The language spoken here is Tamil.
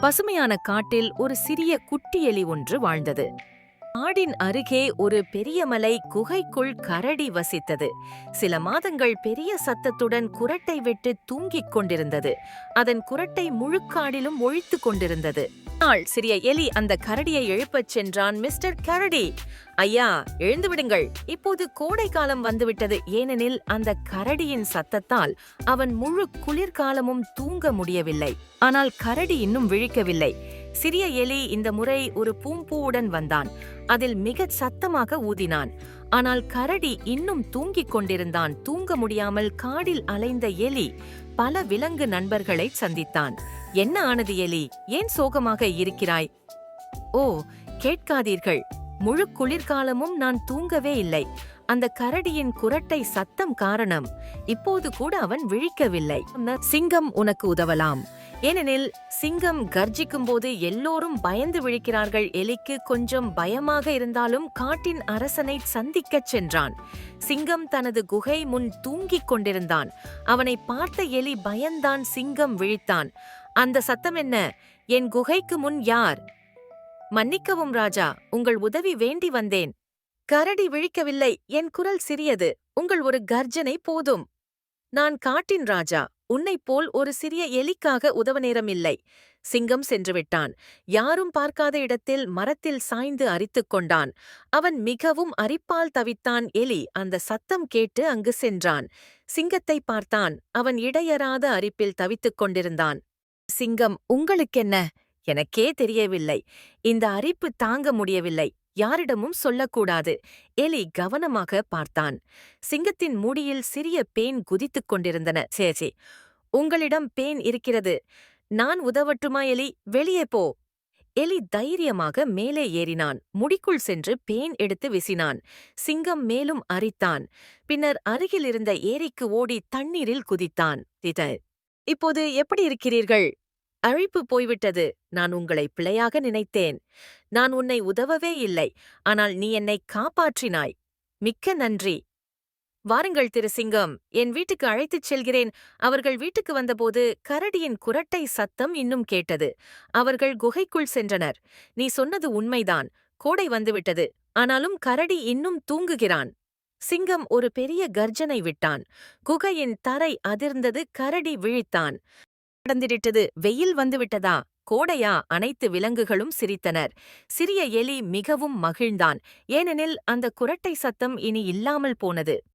பசுமையான காட்டில் ஒரு சிறிய குட்டி எலி ஒன்று வாழ்ந்தது. காடின் அருகே ஒரு பெரிய மலை குகைக்குள் கரடி வசித்தது. சில மாதங்கள் பெரிய சத்தத்துடன் குரட்டை விட்டு தூங்கிக் கொண்டிருந்தது. அதன் குரட்டை முழுக்காடிலும் ஒழித்துக் கொண்டிருந்தது. நாள் சிறிய எலி அந்த கரடியை எழுப்பச் சென்றான் மிஸ்டர் கரடி. ஐயா எழுந்து விடுங்கள். இப்போது கோடை காலம் வந்துவிட்டது. ஏனெனில் அந்த கரடியின் சத்தத்தால் அவன் முழு குளிர்காலமும் தூங்க முடியவில்லை. ஆனால் கரடி இன்னும் விழிக்கவில்லை. சிறிய எலி இந்த முறை ஒரு பூம்பூவுடன் வந்தான். அதில் மிகச் சத்தமாக ஊதினான். ஆனால் கரடி இன்னும் தூங்கிக் கொண்டிருந்தான். தூங்க முடியாமல் காடில் அலைந்த எலி பல விலங்கு நண்பர்களை சந்தித்தான். என்ன ஆனது எலி? ஏன் சோகமாக இருக்கிறாய்? ஓ கேட்காதீர்கள். முழு குளிர்காலமும் நான் தூங்கவே இல்லை. அந்த கரடியின் குரட்டை சத்தம் காரணம். இப்போது கூட அவன் விழிக்கவில்லை. சிங்கம் உனக்கு உதவலாம். ஏனெனில் சிங்கம் கர்ஜிக்கும் போது எல்லோரும் பயந்து விழிக்கிறார்கள். எலிக்கு கொஞ்சம் பயமாக இருந்தாலும் காட்டின் அரசனை சந்திக்கச் சென்றான். சிங்கம் தனது குகை முன் தூங்கிக் கொண்டிருந்தான். அவனை பார்த்த எலி பயந்தான் சிங்கம் விழித்தான். அந்த சத்தம் என்ன? என் குகைக்கு முன் யார்? மன்னிக்கவும் ராஜா உங்கள் உதவி வேண்டி வந்தேன். கரடி விழிக்கவில்லை. என் குரல் சிறியது. உங்கள் ஒரு கர்ஜனை போதும். நான் காட்டின் ராஜா. உன்னைப் போல் ஒரு சிறிய எலிக்காக உதவ நேரமில்லை சிங்கம் சென்றுவிட்டான் யாரும் பார்க்காத இடத்தில் மரத்தில் சாய்ந்து அரித்துக் கொண்டான். அவன் மிகவும் அரிப்பால் தவித்தான் எலி. அந்த சத்தம் கேட்டு அங்கு சென்றான். சிங்கத்தை பார்த்தான். அவன் இடையறாத அரிப்பில் தவித்துக் கொண்டிருந்தான். சிங்கம் உங்களுக்கென்ன? எனக்கே தெரியவில்லை. இந்த அரிப்பு தாங்க முடியவில்லை. யாரிடமும் சொல்லக்கூடாது. எலி கவனமாக பார்த்தான். சிங்கத்தின் முடியில் சிறிய பேன் குதித்துக் கொண்டிருந்தன. சேச்சே உங்களிடம் பேன் இருக்கிறது. நான் உதவட்டுமா எலி? வெளியே போ. எலி தைரியமாக மேலே ஏறினான். முடிக்குள் சென்று பேன் எடுத்து விசினான். சிங்கம் மேலும் அரித்தான். பின்னர் அருகில் இருந்த ஏரிக்கு ஓடி தண்ணீரில் குதித்தான். தித இப்போது எப்படி இருக்கிறீர்கள்? அழைப்பு போய்விட்டது. நான் உங்களை பிழையாக நினைத்தேன். நான் உன்னை உதவவே இல்லை. ஆனால் நீ என்னை காப்பாற்றினாய். மிக்க நன்றி. வாருங்கள் திரு சிங்கம். என் வீட்டுக்கு அழைத்துச் செல்கிறேன். அவர்கள் வீட்டுக்கு வந்தபோது கரடியின் குரட்டை சத்தம் இன்னும் கேட்டது. அவர்கள் குகைக்குள் சென்றனர். நீ சொன்னது உண்மைதான். கோடை வந்துவிட்டது. ஆனாலும் கரடி இன்னும் தூங்குகிறான். சிங்கம் ஒரு பெரிய கர்ஜனை விட்டான். குகையின் தரை அதிர்ந்தது கரடி விழித்தான். நடந்திருட்டது. வெயில் வந்துவிட்டதா? கோடையா? அனைத்து விலங்குகளும் சிரித்தனர். சிறிய எலி மிகவும் மகிழ்ந்தான். ஏனெனில் அந்த குரட்டை சத்தம் இனி இல்லாமல் போனது.